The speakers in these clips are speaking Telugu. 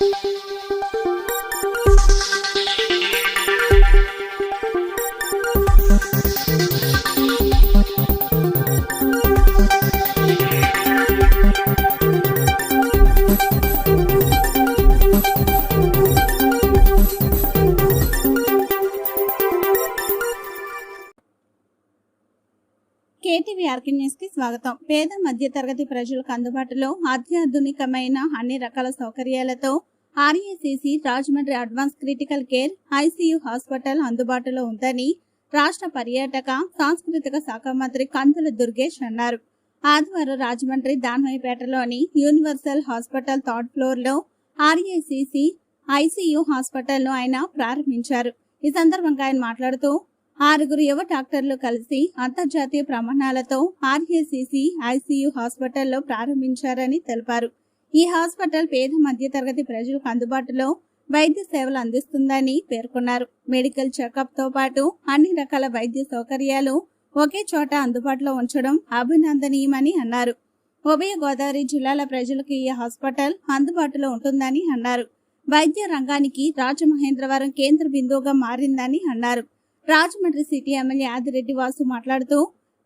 thank you కేటీవీ ఆర్కి న్యూస్కి స్వాగతం. పేద మధ్య తరగతి ప్రజలకు అందుబాటులో అత్యాధునికమైన అన్ని రకాల సౌకర్యాలతో RACC Rajahmundry advance critical care ICU hospital అందుబాటులో ఉందని రాష్ట్ర పర్యాటక సాంస్కృతిక శాఖ మంత్రి కందుల దుర్గేష్ అన్నారు. ఆదివారం రాజమండ్రి దానవైపేటలోని యూనివర్సల్ హాస్పిటల్ థర్డ్ ఫ్లోర్లో ఆర్ఏసీసీ ఐసీయూ హాస్పిటల్ను ఆయన ప్రారంభించారు. ఈ సందర్భంగా ఆయన మాట్లాడుతూ ఆరుగురు యువ డాక్టర్లు కలిసి అంతర్జాతీయ ప్రమాణాలతో ఆర్ఏసీసీ ఐసీయూ హాస్పిటల్లో ప్రారంభించారని తెలిపారు. ఈ హాస్పిటల్ పేద మధ్య తరగతి ప్రజలకు అందుబాటులో వైద్య సేవలు అందిస్తుందని పేర్కొన్నారు. మెడికల్ చెకప్తో పాటు అన్ని రకాల వైద్య సౌకర్యాలు ఒకే చోట అందుబాటులో ఉంచడం అభినందనీయమని అన్నారు. ఉభయ గోదావరి జిల్లాల ప్రజలకు ఈ హాస్పిటల్ అందుబాటులో ఉంటుందని అన్నారు. వైద్య రంగానికి రాజమహేంద్రవరం కేంద్ర బిందువుగా మారిందని అన్నారు. రాజమండ్రి సిటీ ఎమ్మెల్యే ఆదిరెడ్డి వాసు మాట్లాడుతూ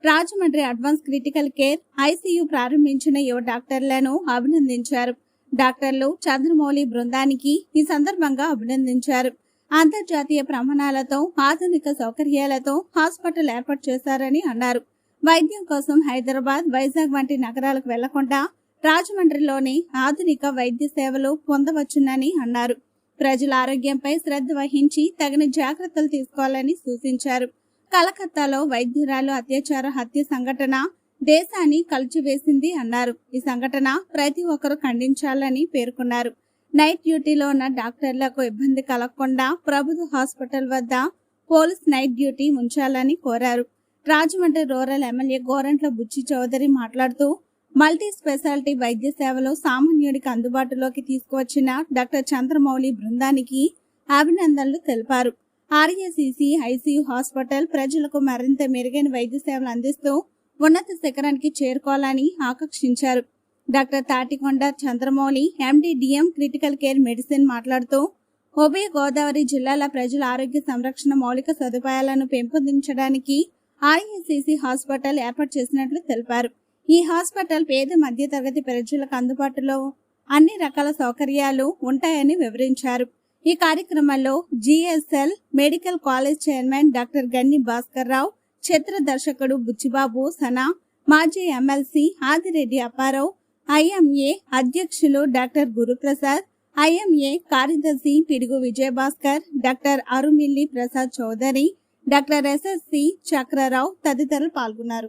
Rajahmundry advance critical care ICU ప్రారంభించిన యువ డాక్టర్లను అభినందించారు. డాక్టర్లు చంద్రమౌళి బృందానికి ఈ సందర్భంగా అభినందించారు. అంతర్జాతీయ ప్రమాణాలతో ఆధునిక సౌకర్యాలతో హాస్పిటల్ ఏర్పాటు చేశారని అన్నారు. వైద్యం కోసం హైదరాబాద్ వైజాగ్ వంటి నగరాలకు వెళ్ళకుండా రాజమండ్రిలోని ఆధునిక వైద్య సేవలు పొందవచ్చునని అన్నారు. ప్రజల ఆరోగ్యంపై శ్రద్ధ వహించి తగిన జాగ్రత్తలు తీసుకోవాలని సూచించారు. కలకత్తాలో వైద్యురాలు అత్యాచార హత్య సంఘటన దేశాన్ని కలిచివేసింది అన్నారు. ఈ సంఘటన ప్రతి ఒక్కరూ ఖండించాలని పేర్కొన్నారు. నైట్ డ్యూటీలో ఉన్న డాక్టర్లకు ఇబ్బంది కలగకుండా ప్రభుత్వ హాస్పిటల్ వద్ద పోలీస్ నైట్ డ్యూటీ ఉంచాలని కోరారు. రాజమండ్రి రూరల్ ఎమ్మెల్యే గోరంట్ల బుచ్చి చౌదరి మాట్లాడుతూ మల్టీ స్పెషాలిటీ వైద్య సేవలు సామాన్యుడికి అందుబాటులోకి తీసుకువచ్చిన డాక్టర్ చంద్రమౌళి బృందానికి అభినందనలు తెలిపారు. ఆర్ఏసీసీ ఐసీయూ హాస్పిటల్ ప్రజలకు మరింత మెరుగైన వైద్య సేవలు అందిస్తూ ఉన్నత శిఖరానికి చేరుకోవాలని ఆకాంక్షించారు. Doctor Thatikonda Chandramouli MDDM critical care medicine మాట్లాడుతూ ఉభయ గోదావరి జిల్లాల ప్రజల ఆరోగ్య సంరక్షణ మౌలిక సదుపాయాలను పెంపొందించడానికి ఆర్ఏసీసీ హాస్పిటల్ ఏర్పాటు చేసినట్లు తెలిపారు. ఈ హాస్పిటల్ పేద మధ్య తరగతి ప్రజలకు అందుబాటులో అన్ని రకాల సౌకర్యాలు ఉంటాయని వివరించారు. ఈ కార్యక్రమంలో GSL medical college chairman doctor Ganni Bhaskar Rao చిత్ర దర్శకుడు బుచ్చిబాబు సనా మాజీ ఎమ్మెల్సీ ఆదిరెడ్డి అప్పారావు ఐఎంఏ అధ్యక్షులు డాక్టర్ గురుప్రసాద్ ఐఎంఏ కార్యదర్శి Pidugu Vijayabhaskar doctor Arumilli Prasad Chowdary doctor SSC Chakrarao తదితరులు పాల్గొన్నారు.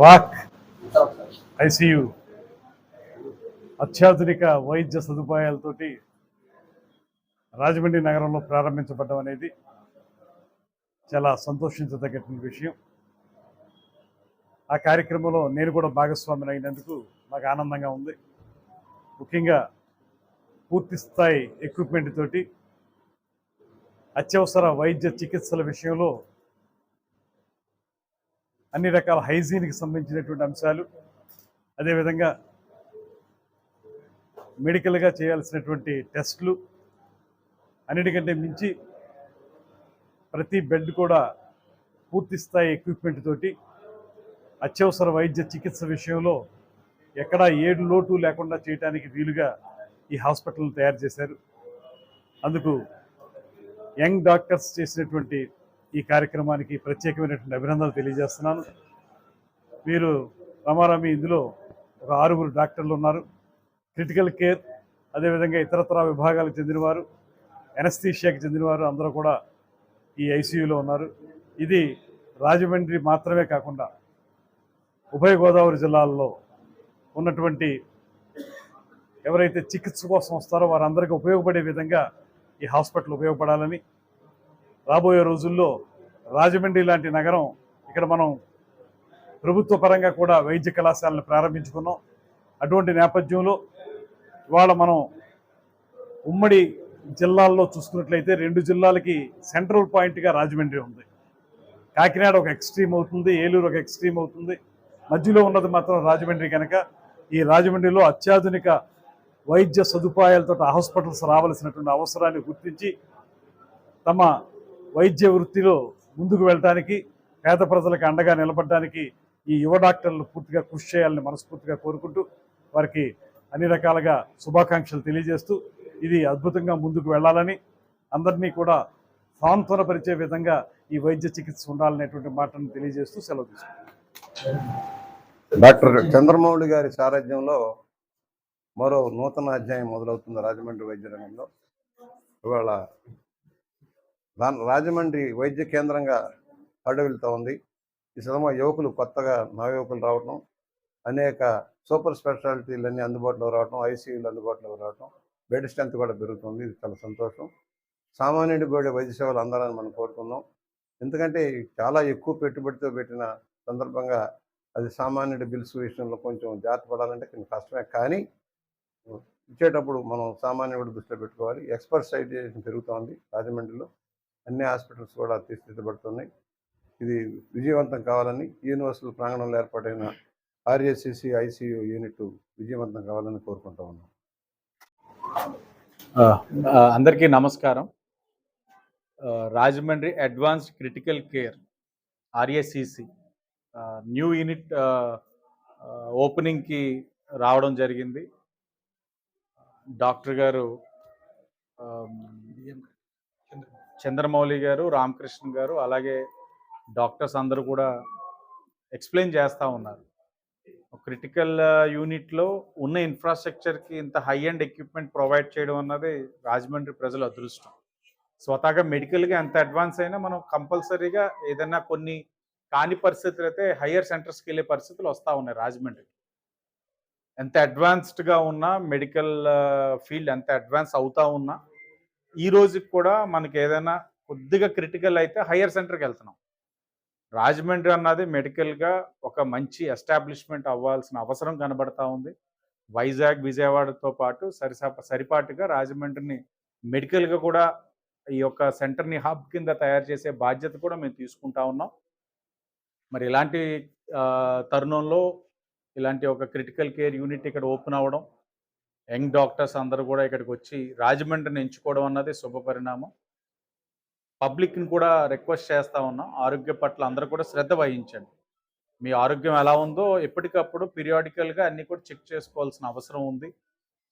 రాక్. ఐసియు. అత్యాధునిక వైద్య సదుపాయాలతోటి రాజమండ్రి నగరంలో ప్రారంభించబడడం అనేది చాలా సంతోషించదగ్గటువంటి విషయం. ఆ కార్యక్రమంలో నేను కూడా భాగస్వామిని అయినందుకు నాకు ఆనందంగా ఉంది. ముఖ్యంగా పూర్తి స్థాయి ఎక్విప్మెంట్ తోటి అత్యవసర వైద్య చికిత్సల విషయంలో అన్ని రకాల హైజీన్కి సంబంధించినటువంటి అంశాలు అదేవిధంగా మెడికల్గా చేయాల్సినటువంటి టెస్టులు అన్నిటికంటే మించి ప్రతి బెడ్ కూడా పూర్తి స్థాయి ఎక్విప్మెంట్ తోటి అత్యవసర వైద్య చికిత్స విషయంలో ఎక్కడా ఏడు లోటు లేకుండా చేయడానికి వీలుగా ఈ హాస్పిటల్ తయారు చేశారు. అందుకు యంగ్ డాక్టర్స్ చేసినటువంటి ఈ కార్యక్రమానికి ప్రత్యేకమైనటువంటి అభినందనలు తెలియజేస్తున్నాను. వీరు రమారామి ఇందులో ఒక ఆరుగురు డాక్టర్లు ఉన్నారు. క్రిటికల్ కేర్ అదేవిధంగా ఇతరతర విభాగాలకు చెందినవారు ఎనస్థీషియాకి చెందినవారు అందరూ కూడా ఈ ఐసీయూలో ఉన్నారు. ఇది రాజమండ్రి మాత్రమే కాకుండా ఉభయ గోదావరి జిల్లాల్లో ఉన్నటువంటి ఎవరైతే చికిత్స కోసం వస్తారో వారందరికీ ఉపయోగపడే విధంగా ఈ హాస్పిటల్ ఉపయోగపడాలని రాబోయే రోజుల్లో రాజమండ్రి లాంటి నగరం ఇక్కడ మనం ప్రభుత్వ పరంగా కూడా వైద్య కళాశాలను ప్రారంభించుకున్నాం. అటువంటి నేపథ్యంలో ఇవాళ మనం ఉమ్మడి జిల్లాల్లో చూసుకున్నట్లయితే రెండు జిల్లాలకి సెంట్రల్ పాయింట్గా రాజమండ్రి ఉంది. కాకినాడ ఒక ఎక్స్ట్రీమ్ అవుతుంది ఏలూరు ఒక ఎక్స్ట్రీమ్ అవుతుంది. మధ్యలో ఉన్నది మాత్రం రాజమండ్రి కనుక. ఈ రాజమండ్రిలో అత్యాధునిక వైద్య సదుపాయాలతో హాస్పిటల్స్ రావాల్సినటువంటి అవసరాన్ని గుర్తించి తమ వైద్య వృత్తిలో ముందుకు వెళ్ళటానికి పేద ప్రజలకు అండగా నిలబడడానికి ఈ యువ డాక్టర్లు పూర్తిగా కృషి చేయాలని మనస్ఫూర్తిగా కోరుకుంటూ వారికి అన్ని రకాలుగా శుభాకాంక్షలు తెలియజేస్తూ ఇది అద్భుతంగా ముందుకు వెళ్ళాలని అందరినీ కూడా సాంత్వనపరిచే విధంగా ఈ వైద్య చికిత్స ఉండాలనేటువంటి మాటను తెలియజేస్తూ సెలవు తీసుకుంటాను డాక్టర్ చంద్రమౌళి గారి సారథ్యంలో మరో నూతన అధ్యాయం మొదలవుతుంది రాజమండ్రి వైద్య రంగంలో. ఇవాళ రాజమండ్రి వైద్య కేంద్రంగా అడవిలుతూ ఉంది. ఈ సినిమా యువకులు కొత్తగా నవయువకులు రావటం అనేక సూపర్ స్పెషాలిటీలన్నీ అందుబాటులో రావటం ఐసీయూలు అందుబాటులో రావటం బెడ్ స్ట్రెంత్ కూడా పెరుగుతుంది. ఇది చాలా సంతోషం. సామాన్యుడి కూడా వైద్య సేవలు అందాలని మనం కోరుకుందాం. ఎందుకంటే చాలా ఎక్కువ పెట్టుబడితో పెట్టిన సందర్భంగా అది సామాన్యుడి బిల్స్ విషయంలో కొంచెం జాగ్రత్త పడాలంటే కొంచెం కష్టమే. కానీ ఇచ్చేటప్పుడు మనం సామాన్యుడు దృష్టిలో పెట్టుకోవాలి. ఎక్స్పర్సైజేషన్ పెరుగుతోంది రాజమండ్రిలో. అన్ని హాస్పిటల్స్ కూడా తీర్చిదిద్దబడుతున్నాయి. ఇది విజయవంతం కావాలని యూనివర్సల్ ప్రాంగణంలో ఏర్పాటైన ఆర్ఎస్సిసి ఐసీయూ యూనిట్ విజయవంతం కావాలని కోరుకుంటా ఉన్నాం. అందరికీ నమస్కారం. Rajahmundry advanced critical care RSCC new unit ఓపెనింగ్కి రావడం జరిగింది. డాక్టర్ గారు చంద్రమౌళి గారు రామకృష్ణ గారు అలాగే డాక్టర్స్ అందరూ కూడా ఎక్స్ప్లెయిన్ చేస్తూ ఉన్నారు. క్రిటికల్ యూనిట్లో ఉన్న ఇన్ఫ్రాస్ట్రక్చర్కి ఇంత హై అండ్ ఎక్విప్మెంట్ ప్రొవైడ్ చేయడం అన్నది రాజమండ్రి ప్రజల అదృష్టం. స్వతహాగా మెడికల్గా ఎంత అడ్వాన్స్ అయినా మనం కంపల్సరీగా ఏదైనా కొన్ని కాని పరిస్థితులు అయితే హయ్యర్ సెంటర్స్కి వెళ్ళే పరిస్థితులు వస్తూ ఉన్నాయి రాజమండ్రి. ఎంత అడ్వాన్స్డ్గా ఉన్నా మెడికల్ ఫీల్డ్ ఎంత అడ్వాన్స్ అవుతూ ఉన్నా ఈ రోజుకి కూడా మనకి ఏదైనా కొద్దిగా క్రిటికల్ అయితే హయ్యర్ సెంటర్కి వెళ్తున్నాం. రాజమండ్రి అన్నది మెడికల్గా ఒక మంచి ఎస్టాబ్లిష్మెంట్ అవ్వాల్సిన అవసరం కనబడతా ఉంది. వైజాగ్ విజయవాడతో పాటు సరిసా సరిపాటుగా రాజమండ్రిని మెడికల్గా కూడా ఈ యొక్క సెంటర్ని హబ్ కింద తయారు చేసే బాధ్యత కూడా మేము తీసుకుంటా ఉన్నాం. మరి ఇలాంటి తరుణంలో ఇలాంటి ఒక క్రిటికల్ కేర్ యూనిట్ ఇక్కడ ఓపెన్ అవ్వడం యంగ్ డాక్టర్స్ అందరూ కూడా ఇక్కడికి వచ్చి రాజమండ్రిని ఎంచుకోవడం అన్నది శుభ పరిణామం. పబ్లిక్ని కూడా రిక్వెస్ట్ చేస్తూ ఉన్నాం. ఆరోగ్య పట్ల అందరూ కూడా శ్రద్ధ వహించండి. మీ ఆరోగ్యం ఎలా ఉందో ఎప్పటికప్పుడు పీరియాడికల్గా అన్నీ కూడా చెక్ చేసుకోవాల్సిన అవసరం ఉంది.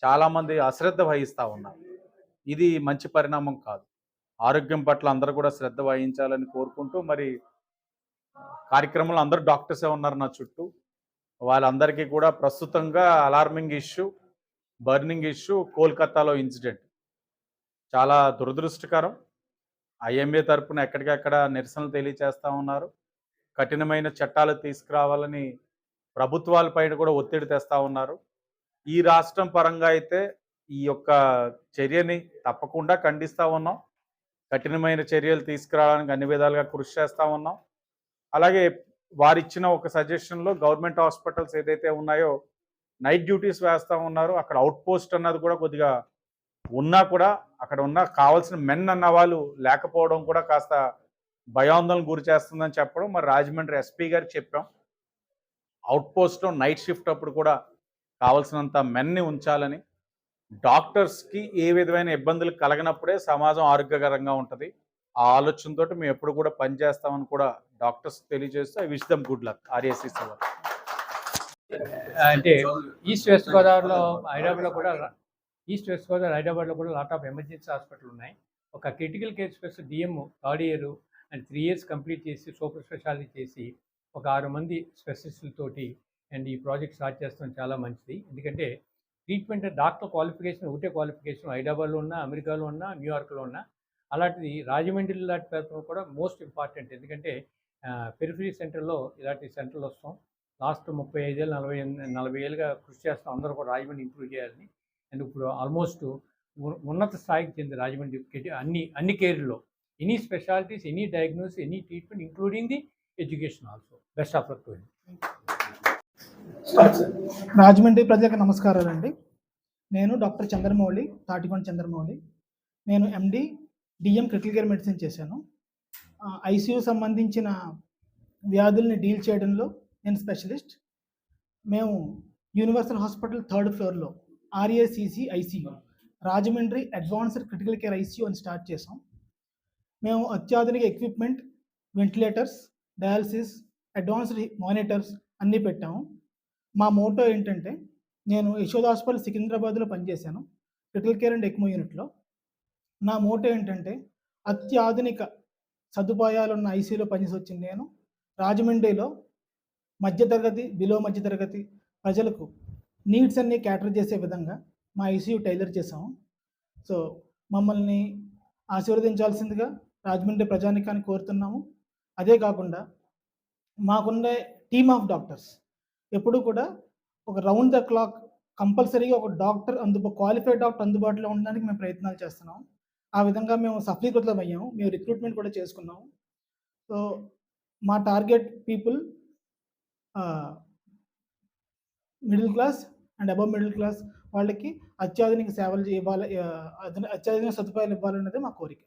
చాలామంది అశ్రద్ధ వహిస్తూ ఉన్నారు. ఇది మంచి పరిణామం కాదు. ఆరోగ్యం పట్ల అందరూ కూడా శ్రద్ధ వహించాలని కోరుకుంటూ మరి కార్యక్రమంలో అందరూ డాక్టర్సే ఉన్నారు నా చుట్టూ. వాళ్ళందరికీ కూడా ప్రస్తుతంగా అలార్మింగ్ ఇష్యూ. బర్నింగ్ ఇష్యూ కోల్కతాలో ఇన్సిడెంట్. చాలా దురదృష్టకరం. ఐఎంఏ తరపున ఎక్కడికక్కడ నిరసనలు తెలియచేస్తూ ఉన్నారు. కఠినమైన చట్టాలు తీసుకురావాలని ప్రభుత్వాలపైన కూడా ఒత్తిడి తెస్తా ఉన్నారు. ఈ రాష్ట్రం పరంగా అయితే ఈ యొక్క చర్యని తప్పకుండా ఖండిస్తూ ఉన్నాం. కఠినమైన చర్యలు తీసుకురావడానికి అన్ని విధాలుగా కృషి చేస్తూ ఉన్నాం. అలాగే వారిచ్చిన ఒక సజెషన్లో గవర్నమెంట్ హాస్పిటల్స్ ఏదైతే ఉన్నాయో నైట్ డ్యూటీస్ వేస్తూ ఉన్నారు. అక్కడ అవుట్ పోస్ట్ అన్నది కూడా కొద్దిగా ఉన్నా కూడా అక్కడ ఉన్న కావాల్సిన మెన్ అన్న వాళ్ళు లేకపోవడం కూడా కాస్త భయాందోళన గురి చేస్తుందని చెప్పడం. మరి రాజమండ్రి ఎస్పీ గారికి చెప్పాం. అవుట్ పోస్ట్లో నైట్ షిఫ్ట్ అప్పుడు కూడా కావాల్సినంత మెన్ని ఉంచాలని. డాక్టర్స్కి ఏ విధమైన ఇబ్బందులు కలగనప్పుడే సమాజం ఆరోగ్యకరంగా ఉంటుంది. ఆ ఆలోచనతో మేము ఎప్పుడు కూడా పనిచేస్తామని కూడా డాక్టర్స్ తెలియజేస్తూ I wish them good luck RSC అంటే ఈస్ట్ వెస్ట్ గోదావరిలో హైదరాబాద్లో కూడా ఈస్ట్ వెస్ట్ గోదావరి హైదరాబాద్లో కూడా లాట్ ఆఫ్ ఎమర్జెన్సీ హాస్పిటల్ ఉన్నాయి. ఒక critical care special DM third year and three years complete చేసి సూపర్ స్పెషాలిటీ చేసి ఒక ఆరు మంది స్పెషలిస్టులతోటి అండ్ ఈ ప్రాజెక్ట్ స్టార్ట్ చేస్తాం చాలా మంచిది. ఎందుకంటే ట్రీట్మెంట్ డాక్టర్ క్వాలిఫికేషన్ ఒకటే క్వాలిఫికేషన్ హైదరాబాద్లో ఉన్నా అమెరికాలో ఉన్నా న్యూయార్క్లో ఉన్నా అలాంటిది రాజమండ్రి లాంటి పేపర్ కూడా మోస్ట్ ఇంపార్టెంట్ ఎందుకంటే పెరిఫరీ సెంటర్లో ఇలాంటి సెంటర్లు వస్తాం. లాస్ట్ ముప్పై ఐదేళ్ళు నలభై ఎనిమిది నలభై ఏళ్ళుగా కృషి చేస్తాం అందరూ కూడా రాజమండ్రి ఇంప్రూవ్ చేయాలని. అండ్ ఇప్పుడు ఆల్మోస్ట్ ఉన్నత స్థాయికి చెంది రాజమండ్రి అన్ని అన్ని కేర్లో any specialities any diagnose any treatment including the education also. Best of luck to Rajahmundry ప్రజలకు నమస్కారాలండి. నేను డాక్టర్ చంద్రమౌళి తాటికొండ చంద్రమౌళి. నేను MD DM critical care medicine చేశాను. ఐసీయూ సంబంధించిన వ్యాధుల్ని డీల్ చేయడంలో నేను స్పెషలిస్ట్. మేము యూనివర్సల్ హాస్పిటల్ థర్డ్ ఫ్లోర్లో RACC ICU Rajahmundry advanced critical care ICU అని స్టార్ట్ చేసాం మేము అత్యాధునిక equipment ventilators dialysis advanced monitors అన్నీ పెట్టాము మా మోటో ఏంటంటే నేను యశోద హాస్పిటల్ సికింద్రాబాద్లో పనిచేశాను క్రిటికల్ కేర్ అండ్ ఎక్మో యూనిట్లో. నా మోటో ఏంటంటే అత్యాధునిక సదుపాయాలు ఉన్న ఐసీయూలో పనిచేసి వచ్చింది నేను. రాజమండ్రిలో మధ్యతరగతి బిలో మధ్యతరగతి ప్రజలకు నీడ్స్ అన్నీ క్యాటర్ చేసే విధంగా మా ఐసీయూ టైలర్ చేసాము సో మమ్మల్ని ఆశీర్వదించాల్సిందిగా రాజమండ్రి ప్రజానికాన్ని కోరుతున్నాము. అదే కాకుండా మాకుండే టీమ్ ఆఫ్ డాక్టర్స్ ఎప్పుడు కూడా ఒక రౌండ్ ద క్లాక్ కంపల్సరీగా ఒక డాక్టర్ అందుబా క్వాలిఫైడ్ డాక్టర్ అందుబాటులో ఉండడానికి మేము ప్రయత్నాలు చేస్తున్నాం ఆ విధంగా మేము సఫలీకృతం అయ్యాము మేము రిక్రూట్మెంట్ కూడా చేసుకున్నాము. సో మా target people middle class and above middle class వాళ్ళకి అత్యాధునిక సేవలు ఇవ్వాలి అత్యాధునిక సదుపాయాలు ఇవ్వాలన్నది మా కోరిక.